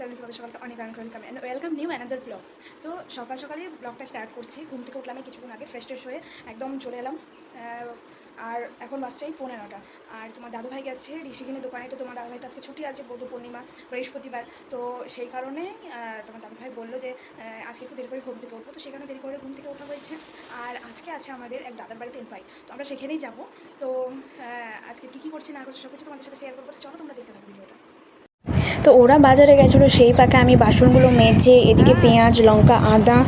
And welcome and welcome new another blog তো সকাল সকালে ব্লগটা স্টার্ট করছি। ঘুম থেকে উঠলাম কিছুক্ষণ আগে ফ্রেশ ট্রেশ হয়ে একদম চলে এলাম। আর এখন বাসছে এই পনেরোটা। আর তোমার দাদুভাই গেছে, ঋষিকিনের দোকানে। তো তোমার দাদুভাই তো আজকে ছুটি আছে, বৌদ্ধ পূর্ণিমা, বৃহস্পতিবার। তো সেই কারণে তোমার দাদুভাই বলল যে আজকে একটু দেরি করে ঘুম থেকে উঠবো। তো সেখানে দেরি করে ঘুম থেকে ওঠা হয়েছে। আর আজকে আছে আমাদের এক দাদার বাড়িতে ইনভাইট তো আমরা সেখানেই যাব। তো আজকে কী কী করছি না করছি সব কিছু তোমাদের সাথে শেয়ার করব। চলো তোমরা দেখতে থাকো ভিডিওটা। তো ওরা বাজারে গেছিল, সেই পাকে আমি বাসনগুলো মেজে এদিকে পেঁয়াজ, লঙ্কা, আদা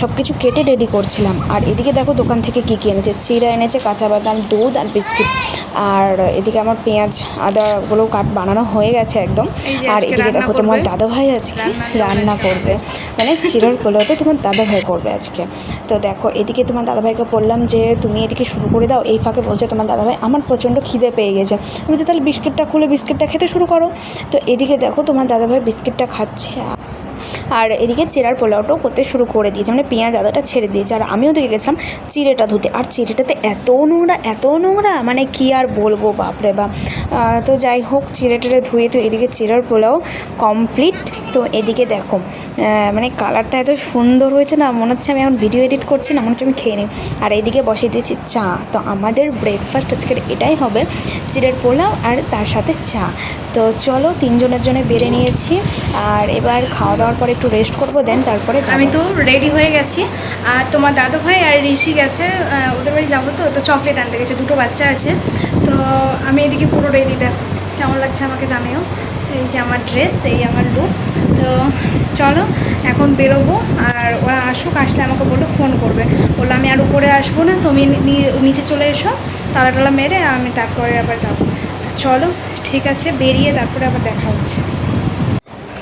সব কিছু কেটে রেডি করছিলাম। আর এদিকে দেখো দোকান থেকে কী কী এনেছে? চিড়া এনেছে, কাঁচা বাদাম, দুধ আর বিস্কিট। আর এদিকে আমার পেঁয়াজ আদাগুলো কাট বানানো হয়ে গেছে একদম। আর এদিকে দেখো তোমার করবে। দাদা ভাই আজকে রান্না করবে। মানে চিড়ার পোলাওতে তোমার দাদা ভাই করবে আজকে। তো দেখো এদিকে তোমার দাদা ভাইকে বললাম যে তুমি এদিকে শুরু করে দাও। এই ফাঁকে বলছে তোমার দাদা ভাই আমার প্রচণ্ড খিদে পেয়ে গেছে। আমি বলছি তাহলে বিস্কিটটা খুলে বিস্কিটটা খেতে শুরু করো। তো এদিকে দেখো তোমার দাদা ভাই বিস্কিটটা খাচ্ছে। আর এদিকে চিড়ার পোলাওটাও করতে শুরু করে দিয়েছে মানে পেঁয়াজ আদাটা ছেড়ে দিয়েছে। আর আমিও দেখে গেছিলাম চিড়েটা ধুতে। আর চিড়েটাতে এত নোংরা এত নোংরা মানে কি আর বলব, বাপরে বাপ। তো যাই হোক চিড়ে ধুয়ে তো এদিকে চিড়ার পোলাও কমপ্লিট। তো এদিকে দেখো মানে কালারটা এত সুন্দর হয়েছে না, মনে হচ্ছে আমি এখন ভিডিও এডিট করছি না, মনে হচ্ছে আমি খেয়ে নিই। আর এদিকে বসিয়ে দিয়েছি চা। তো আমাদের ব্রেকফাস্ট আজকের এটাই হবে চিড়ের পোলাও আর তার সাথে চা। তো চলো তিনজনের জন্য বেড়ে নিয়েছি, আর এবার খাওয়া দাওয়ার পর একটু রেস্ট করব দেন তারপরে আমি তো রেডি হয়ে গেছি, আর তোমার দাদু ভাই আর ঋষি গেছে ওদের বাড়ি যাব তো তো চকলেট আনতে গেছে, দুটো বাচ্চা আছে। তো আমি এদিকে পুরো রেডি দেখো। কেমন লাগছে আমাকে জানিও? এই যে আমার ড্রেস এই আমার লুক তো চলো, এখন বেরোবো, আর ওরা আসুক, আসলে আমাকে বলল ফোন করবে। বলল, আমি আর উপরে আসব না, তুমি নিচে চলে এসো তালা টালা মেরে আমি তারপরে আবার যাব। চলো, ঠিক আছে, বেরিয়ে তারপরে আবার দেখা হচ্ছে।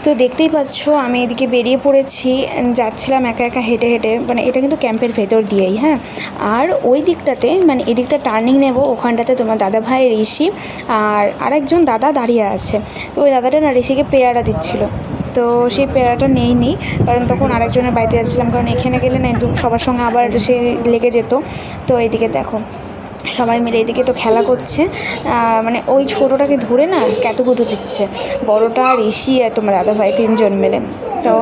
তো দেখতেই পাচ্ছ, আমি এদিকে বেরিয়ে পড়েছি যাচ্ছিলাম একা একা হেঁটে হেঁটে মানে এটা কিন্তু ক্যাম্পের ভেতর দিয়েই হ্যাঁ। আর ওই দিকটাতে মানে এদিকটা টার্নিং নেব, ওখানটাতে তোমার দাদা ভাই ঋষি আর আরেকজন দাদা দাঁড়িয়ে আছে। ওই দাদাটা না ঋষিকে পেয়ারা দিচ্ছিল। তো সেই পেয়ারাটা নেই নি, কারণ তখন আরেকজনের বাড়িতে যাচ্ছিলাম, কারণ এখানে গেলে না সবার সঙ্গে আবার সে লেগে যেত। তো এইদিকে দেখো। সবাই মিলে এদিকে তো খেলা করছে। মানে ওই ছোটোটাকে ধরে না ক্যাতুকুতু দিচ্ছে। বড়টা আর ঋষি আর তোমার দাদা ভাই তিনজন মিলে। তো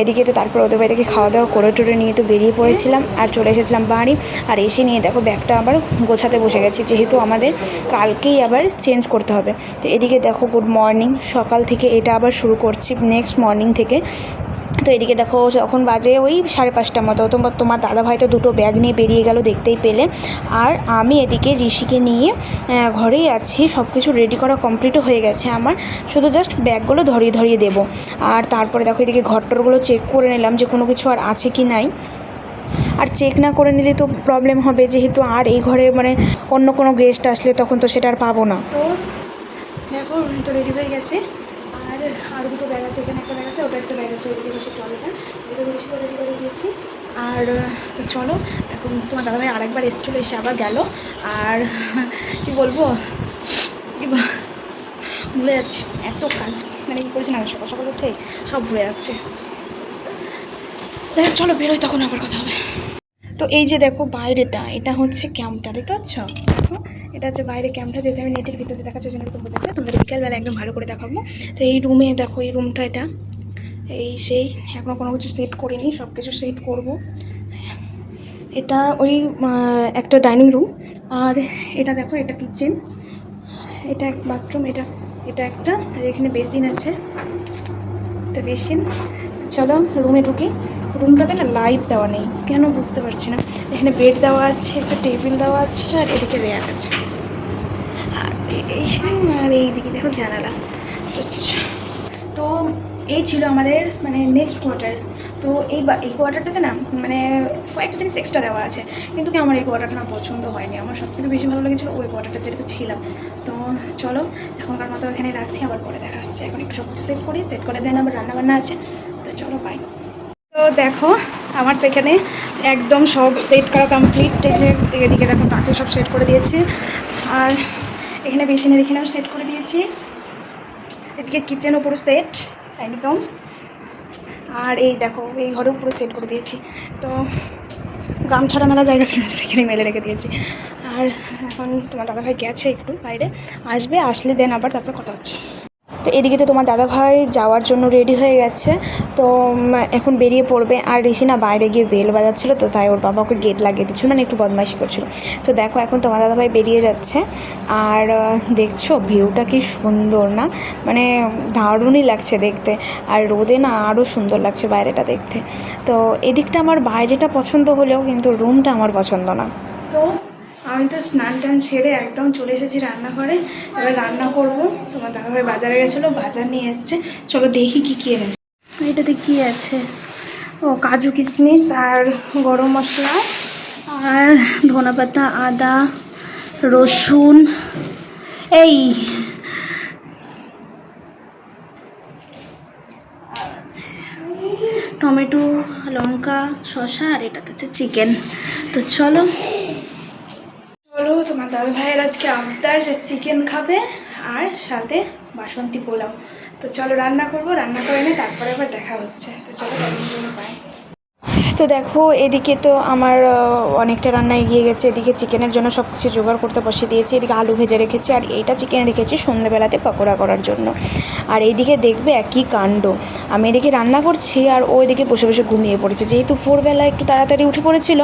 এদিকে তো তারপর ওদের বাড়ি থেকে খাওয়া দাওয়া করে টোরে নিয়ে তো বেরিয়ে পড়েছিলাম আর চলে এসেছিলাম বাড়ি। আর এসে নিয়ে দেখো ব্যাগটা আবার গোছাতে বসে গেছি। যেহেতু আমাদের কালকেই আবার চেঞ্জ করতে হবে। তো এদিকে দেখো গুড মর্নিং সকাল থেকে এটা আবার শুরু করছি নেক্সট মর্নিং থেকে। তো এদিকে দেখো যখন বাজে ওই সাড়ে পাঁচটার মতো। তোমার তোমার দাদাভাই তো দুটো ব্যাগ নিয়ে বেরিয়ে গেল, দেখতেই পেলে। আর আমি এদিকে ঋষিকে নিয়ে ঘরেই আছি। সব কিছু রেডি করা কমপ্লিটও হয়ে গেছে আমার। শুধু জাস্ট ব্যাগগুলো ধরিয়ে ধরিয়ে দেবো। আর তারপরে দেখো, এদিকে ঘরটরগুলো চেক করে নিলাম যে কোনো কিছু আর আছে কি নাই। আর চেক না করে নিলে তো প্রবলেম হবে। যেহেতু আর এই ঘরে মানে অন্য কোনো গেস্ট আসলে তখন তো সেটা আর পাবো না। তো দেখো তো রেডি হয়ে গেছে। দুটো ব্যাগ আছে, এখানে একটা ব্যাগ আছে, ওটা একটা ব্যাগ আছে, এদিকে বেশি টয়লেটা এদিকে বেশি রেডি করে দিয়েছি। আর, তো চলো, এখন তোমার দাদাভাই আরেকবার এসেছিল, এসে আবার গেল। আর, কি বলব? কি ভুলে যাচ্ছি। এত কাজ মানে কি করেছি না সকাল সকাল উঠে সব ভুলে যাচ্ছে। দেখ চলো বেরোই, তখন আবার কথা হবে। তো এই যে দেখো বাইরেটা, এটা হচ্ছে ক্যাম্পটা, দেখতে পাচ্ছ? এটা হচ্ছে বাইরে ক্যাম্পটা যেহেতু আমি নেটের ভিতরে দেখাচ্ছি জন্য একটু বোঝা যায় তোমাদের বিকালবেলা একদম ভালো করে দেখাবো। তো এই রুমে দেখো, এই রুমটা এটা। এই সেই এখনও কোনো কিছু সেট করিনি সব কিছু সেট করব। এটা ওই একটা ডাইনিং রুম আর এটা দেখো, এটা কিচেন এটা এক বাথরুম এটা এটা একটা। আর এখানে বেসিন আছে। একটা বেসিন চলো রুমে ঢুকি। রুমটাতে না লাইট দেওয়া নেই। কেন বুঝতে পারছি না। এখানে বেড দেওয়া আছে, একটা টেবিল দেওয়া আছে, আর এদিকে র্যাক আছে। এই আর এইদিকে দেখো জানালা। তো এই ছিল আমাদের মানে নেক্সট কোয়ার্টার তো এই বা- এই কোয়ার্টারটাতে না মানে কয়েকটা জিনিস এক্সট্রা দেওয়া আছে। কিন্তু কি আমার এই কোয়ার্টারটা না পছন্দ হয়নি। আমার সব থেকে বেশি ভালো লেগেছিলো ওই কোয়ার্টারটা যেটাতে ছিলাম। তো চলো এখনকার মতো এখানে রাখছি। আবার পরে দেখা হচ্ছে। এখন একটু সব কিছু সেট করি সেট করে দেন আবার রান্নাবান্না আছে। তো চলো বাই তো দেখো আমার তো এখানে একদম সব সেট করা কমপ্লিট যে এদিকে দেখো তাকে সব সেট করে দিয়েছি। আর এখানে বেসিনের এখানেও সেট করে দিয়েছি। এদিকে কিচেনও পুরো সেট একদম। আর এই দেখো, এই ঘরেও পুরো সেট করে দিয়েছি। তো গামছাড়া মেলা জায়গা ছিল এখানে মেলে রেখে দিয়েছি। আর এখন তোমার দাদাভাই গেছে একটু বাইরে। আসবে, আসলে দেন আবার তারপর কথা হচ্ছে। তো এদিকে তো তোমার দাদাভাই যাওয়ার জন্য রেডি হয়ে গেছে। তো এখন বেরিয়ে পড়বে। আর ঋষি না বাইরে গিয়ে বেল বাজাচ্ছিলো তো, তাই ওর বাবা ওকে গেট লাগিয়ে দিচ্ছিল মানে একটু বদমাইশি করছিল। তো দেখো, এখন তোমার দাদাভাই বেরিয়ে যাচ্ছে। আর দেখছ, ভিউটা কি সুন্দর না? মানে দারুণই লাগছে দেখতে। আর রোদে না আরও সুন্দর লাগছে বাইরেটা দেখতে। তো এদিকটা আমার বাইরেটা পছন্দ হলেও কিন্তু রুমটা আমার পছন্দ না। তো আমি তো স্নান টান ছেড়ে একদম চলে এসেছি রান্নাঘরে। এবার রান্না করব। তোমার দাদাভাই বাজারে গেছিল, বাজার নিয়ে এসছে। চলো দেখি কি কি এনেছে। এটাতে কি আছে? ও, কাজু কিশমিশ আর গরম মশলা আর ধনেপাতা, আদা, রসুন। এই, টমেটো, লঙ্কা, শসা আর এটাতে হচ্ছে চিকেন। তো চলো চলো, তোমার দাদা ভাইয়ের আজকে আবদার যে চিকেন খাবে আর সাথে বাসন্তী পোলাও। তো চলো, রান্না করব, রান্না করে নিয়ে তারপরে আবার দেখা হচ্ছে। তো চলো, ততক্ষণ জন্য পাই তো দেখো এদিকে তো আমার অনেকটা রান্না এগিয়ে গেছে। এদিকে চিকেনের জন্য সব কিছু জোগাড় করতে বসিয়ে দিয়েছি। এদিকে আলু ভেজে রেখেছি আর এইটা চিকেন রেখেছি সন্ধ্যেবেলাতে পকোড়া করার জন্য। আর এইদিকে দেখবে একই কাণ্ড। আমি এদিকে রান্না করছি আর ও এদিকে বসে বসে ঘুমিয়ে পড়েছে। যেহেতু ভোরবেলা একটু তাড়াতাড়ি উঠে পড়েছিল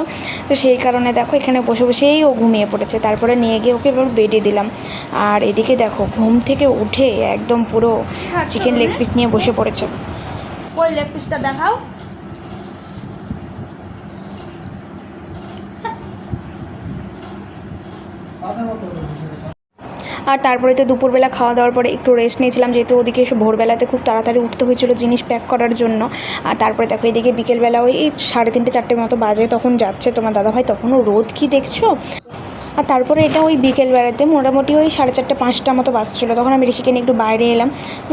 তো সেই কারণে দেখো এখানে বসে বসেই ও ঘুমিয়ে পড়েছে। তারপরে নিয়ে গিয়ে ওকে এবার বেডে দিলাম। আর এদিকে দেখো ঘুম থেকে উঠে একদম পুরো চিকেন লেগ পিস নিয়ে বসে পড়েছে। ওই লেগ পিসটা দেখাও। আর তারপরে তো দুপুরবেলা খাওয়া দাওয়ার পরে একটু রেস্ট নিয়েছিলাম, যেহেতু ওদিকে এসে ভোরবেলাতে খুব তাড়াতাড়ি উঠতে হয়েছিল জিনিস প্যাক করার জন্য। আর তারপরে দেখো এদিকে বিকেলবেলা ওই সাড়ে তিনটে চারটে মতো বাজে তখন যাচ্ছে তোমার দাদাভাই, তখনও রোদ কি দেখছ? আর তারপরে এটা ওই বিকেল বেলাতে মোটামুটি ওই সাড়ে চারটে পাঁচটা মতো বাজছিল তখন আমি ঋষিকে নিয়ে একটু বাইরে এলাম।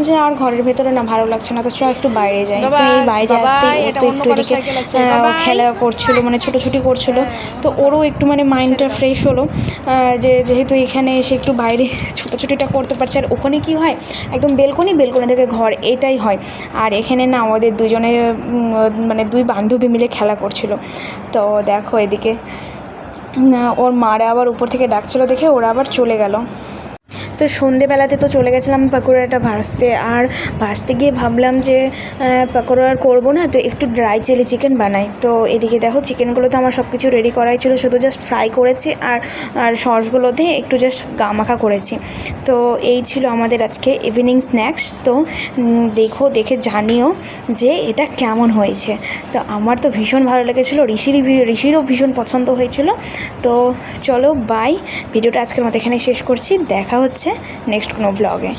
যে আর ঘরের ভেতরে না ভালো লাগছে না তো চ একটু বাইরে যাই। তো এই বাইরে আসতে ও তো একটু এদিকে খেলা করছিল মানে ছোটোছুটি করছিল। তো ওরও একটু মানে মাইন্ডটা ফ্রেশ হলো। যে যেহেতু এখানে এসে একটু বাইরে ছোটোছুটিটা করতে পারছে। আর ওখানে কি হয়? একদম বেলকনি বেলকনি থেকে ঘর এটাই হয়। আর এখানে না আমাদের দুজনে মানে দুই বান্ধবী মিলে খেলা করছিল। তো দেখো এদিকে। ওর মারা আবার উপর থেকে ডাকছিল দেখে ওরা আবার চলে গেল। তো সন্ধেবেলাতে তো চলে গেছিলাম পাকোড়াটা ভাজতে। আর ভাজতে গিয়ে ভাবলাম যে পাকোড়া আর করব না, তো একটু ড্রাই চিলি চিকেন বানাই। তো এদিকে দেখো চিকেনগুলো তো আমার সব কিছু রেডি করাই ছিল, শুধু জাস্ট ফ্রাই করেছি আর আর সসগুলো দিয়ে একটু জাস্ট গামাখা করেছি। তো এই ছিল আমাদের আজকে ইভিনিং স্ন্যাক্স তো দেখো, দেখে জানিও যে এটা কেমন হয়েছে। তো আমার তো ভীষণ ভালো লেগেছিলো, ঋষিরই ভী- ঋষিরও ভীষণ পছন্দ হয়েছিল। তো চলো বাই ভিডিওটা আজকের মতো এখানে শেষ করছি। দেখা হচ্ছে নেক্সট কোনো ব্লগে